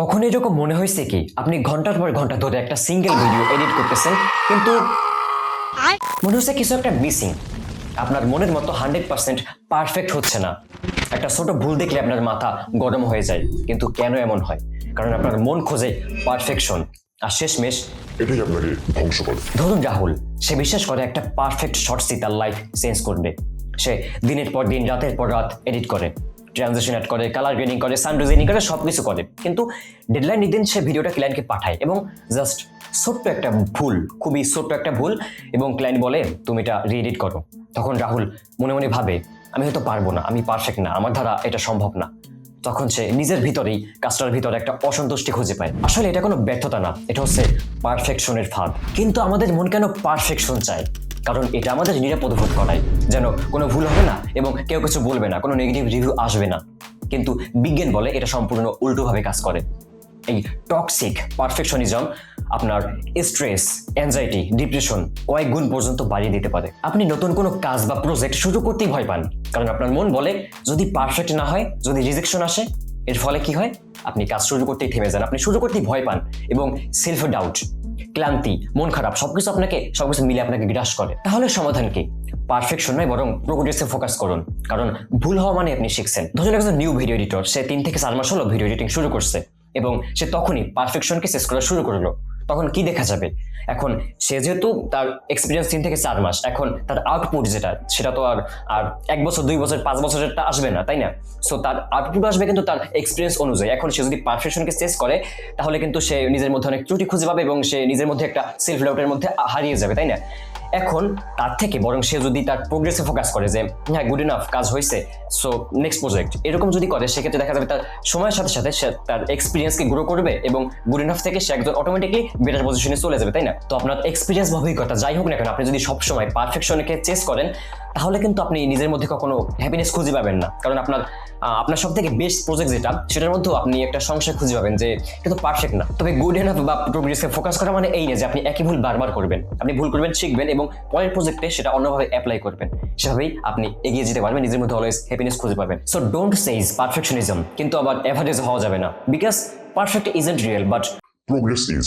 কখনো এরকম মনে হয়েছে কি? আপনি ঘণ্টার পর ঘণ্টা ধরে একটা সিঙ্গেল ভিডিও এডিট করতেছেন কিন্তু মনে হচ্ছে কিছু একটা মিসিং আপনার মনের মতো হান্ড্রেড পার্সেন্ট পারফেক্ট হচ্ছে না। একটা ছোট ভুল দেখলে আপনার মাথা গরম হয়ে যায় কিন্তু কেন এমন হয়? কারণ আপনার মন খোঁজে পারফেকশন আর শেষমেশ এটাই আপনাকে ধ্বংস করে। ধরুন রাহুল সে বিশ্বাস করে একটা পারফেক্ট শর্টসই তার লাইফ চেঞ্জ করবে। সে দিনের পর দিন রাতের পর রাত এডিট করে। ট্রানজেকশন অ্যাড করে কালার গ্রেডিং করে সান ডিজাইনিং করে সব কিছু করে। কিন্তু ডেডলাইন দিন সে ভিডিওটা ক্লায়েন্টকে পাঠায় এবং জাস্ট ছোট্ট একটা ভুল, খুবই ছোট্ট একটা ভুল এবং ক্লায়েন্ট বলে, তুমি এটা রিএডিট করো। তখন রাহুল মনে মনে ভাবে, আমি হয়তো পারব না, আমি পারফেক্ট না, আমার দ্বারা এটা সম্ভব না। তখন সে নিজের ভিতরেই কাজটার ভিতরে একটা অসন্তুষ্টি খুঁজে পায়। আসলে এটা কোনো ব্যর্থতা না, এটা হচ্ছে পারফেকশনের ফাঁদ। কিন্তু আমাদের মন কেন পারফেকশন চায়? কারণ এটা আমাদের নিরাপদ বোধ করায়। যেন কোনো ভুল হবে না এবং কেউ কিছু বলবে না, কোনো নেগেটিভ রিভিউ আসবে না। কিন্তু বিজ্ঞান বলে এটা সম্পূর্ণ উল্টোভাবে কাজ করে। এই টক্সিক পারফেকশনিজম আপনার স্ট্রেস অ্যাংজাইটি ডিপ্রেশন কয়েক গুণ পর্যন্ত বাড়িয়ে দিতে পারে। আপনি নতুন কোনো কাজ বা প্রজেক্ট শুরু করতেই ভয় পান। কারণ আপনার মন বলে, যদি পারফেক্ট না হয়, যদি রিজেকশন আসে, এর ফলে কি হয়? আপনি কাজ শুরু করতেই থেমে যান, আপনি শুরু করতেই ভয় পান এবং সেলফ ডাউট ক্লান্তি, মন খারাপ, সবকিছু আপনাকে, সবকিছু মিলে আপনাকে গ্রাস করে। তাহলে সমাধান কি? পারফেকশন নয়, বরং প্রোগ্রেসে ফোকাস করুন। কারণ ভুল হওয়া মানে আপনি শিখছেন। ধরুন একজন নিউ ভিডিও এডিটর সে তিন থেকে চার মাস হলো ভিডিও এডিটিং শুরু করছে এবং সে তখনই পারফেকশনকে শেষ করা শুরু করল। তখন কি দেখা যাবে? এখন সে যেহেতু তার এক্সপিরিয়েন্স তিন থেকে চার মাস, এখন তার আউটপুট যেটা, সেটা তো আর আর এক বছর, দুই বছর, পাঁচ বছরেরটা আসবে না, তাই না? সো তার আউটপুট আসবে কিন্তু তার এক্সপিরিয়েন্স অনুযায়ী। এখন সে যদি পারফেকশনকে চেস করে, তাহলে কিন্তু সে নিজের মধ্যে অনেক ত্রুটি খুঁজে পাবে এবং সে নিজের মধ্যে একটা সেলফ ডাউটের মধ্যে হারিয়ে যাবে, তাই না? এখন তার থেকে বরং সে যদি তার প্রোগ্রেসে ফোকাস করে যে হ্যাঁ গুড ইনাফ কাজ হয়েছে সো নেক্সট প্রজেক্ট এরকম যদি করে, সেক্ষেত্রে দেখা যাবে তার সময়ের সাথে সাথে সে তার এক্সপিরিয়েন্সকে গ্রো করবে এবং গুড ইনাফ থেকে সে একজন অটোমেটিকলি বেটার পজিশনে চলে যাবে, তাই না? তো আপনার এক্সপিরিয়েন্স বা কথা যাই হোক না কেন, আপনি যদি সবসময় পারফেকশনকে চেস করেন তাহলে কিন্তু আপনি নিজের মধ্যে কখনো হ্যাপিনেস খুঁজে পাবেন না। কারণ আপনার আপনার সব থেকে বেস্ট প্রজেক্ট যেটা, সেটার মধ্যেও আপনি একটা সংশয় খুঁজে পাবেন যে এটা তো পারফেক্ট না। তবে গুড এনাফ বা প্রোগ্রেসে ফোকাস করা মানে এই না যে আপনি একই ভুল বারবার করবেন। আপনি ভুল করবেন, শিখবেন এবং পরের প্রজেক্টে সেটা অন্যভাবে অ্যাপ্লাই করবেন। সেভাবেই আপনি এগিয়ে যেতে পারবেন, নিজের মধ্যে অলওয়েজ হ্যাপিনেস খুঁজে পাবেন। সো ডোন্ট সেইজ পারফেকশনিজম কিন্তু আবার অ্যাভারেজ হওয়া যাবে না। Because perfect isn't real but progress is